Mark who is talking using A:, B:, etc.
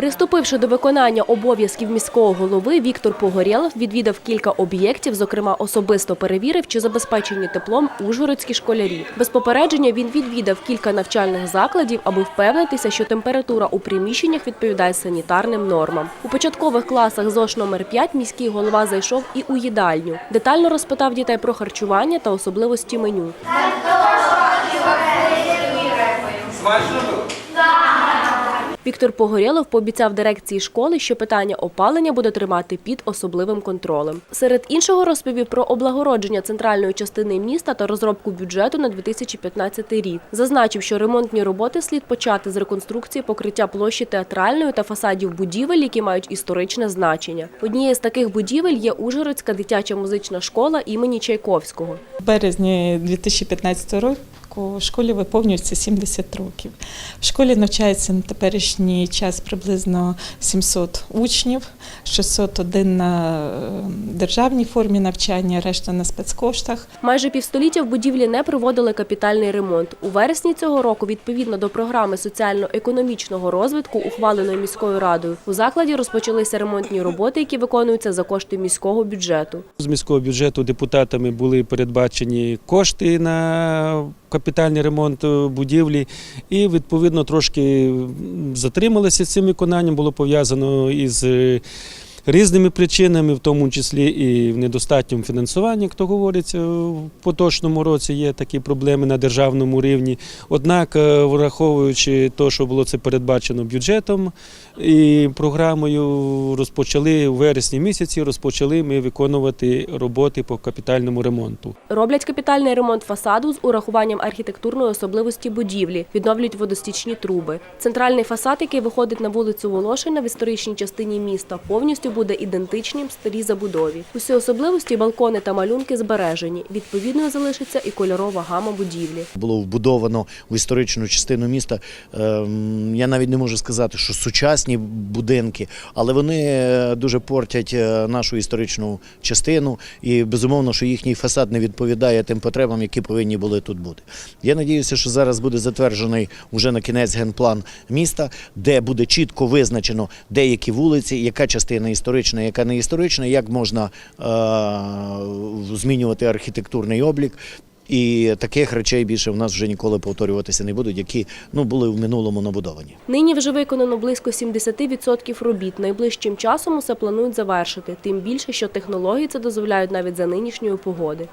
A: Приступивши до виконання обов'язків міського голови, Віктор Погорєлов відвідав кілька об'єктів, зокрема особисто перевірив, чи забезпечені теплом ужгородські школярі. Без попередження він відвідав кілька навчальних закладів, аби впевнитися, що температура у приміщеннях відповідає санітарним нормам. У початкових класах ЗОШ номер 5 міський голова зайшов і у їдальню. Детально розпитав дітей про харчування та особливості меню.
B: Смачно?
A: Віктор Погорєлов пообіцяв дирекції школи, що питання опалення буде тримати під особливим контролем. Серед іншого розповів про облагородження центральної частини міста та розробку бюджету на 2015 рік. Зазначив, що ремонтні роботи слід почати з реконструкції покриття площі театральної та фасадів будівель, які мають історичне значення. Однією з таких будівель є Ужгородська дитяча музична школа імені Чайковського.
C: В березні 2015 року школі виповнюється 70 років. В школі навчається на теперішній час приблизно 700 учнів, 601 на е, державній формі навчання, решта на спецкоштах.
A: Майже півстоліття в будівлі не проводили капітальний ремонт. У вересні цього року, відповідно до програми соціально-економічного розвитку, ухваленої міською радою, у закладі розпочалися ремонтні роботи, які виконуються за кошти міського бюджету.
D: З міського бюджету депутатами були передбачені кошти на капітальний ремонт е, будівлі, і відповідно трошки затрималися з цим виконанням. Було пов'язано із е, різними причинами, в тому числі і в недостатньому фінансуванні, як то говориться, в поточному році є такі проблеми на державному рівні. Однак, е, враховуючи те, що було це передбачено бюджетом і програмою, розпочали у вересні місяці, розпочали ми виконувати роботи по капітальному ремонту.
A: Роблять капітальний ремонт фасаду з урахуванням архітектурної особливості будівлі, відновлюють водостічні труби. Центральний фасад, який виходить на вулицю Волошина в історичній частині міста, повністю буде ідентичним старій забудові. Усі особливості, балкони та малюнки збережені. Відповідною залишиться і кольорова гама будівлі.
E: було вбудовано в історичну частину міста. Ем, Я навіть не можу сказати, що сучасні будинки, але вони е, дуже портять е, нашу історичну частину, і безумовно, що їхній фасад не відповідає тим потребам, які повинні були тут бути. Я надіюся, що зараз буде затверджений уже на кінець генплан міста, де буде чітко визначено деякі вулиці, яка частина історична, яка не історична, як можна е, змінювати архітектурний облік. І таких речей більше в нас вже ніколи повторюватися не будуть, які ну були в минулому набудовані.
A: Нині вже виконано близько 70% робіт. Найближчим часом усе планують завершити. Тим більше, що технології це дозволяють навіть за нинішньої погоди.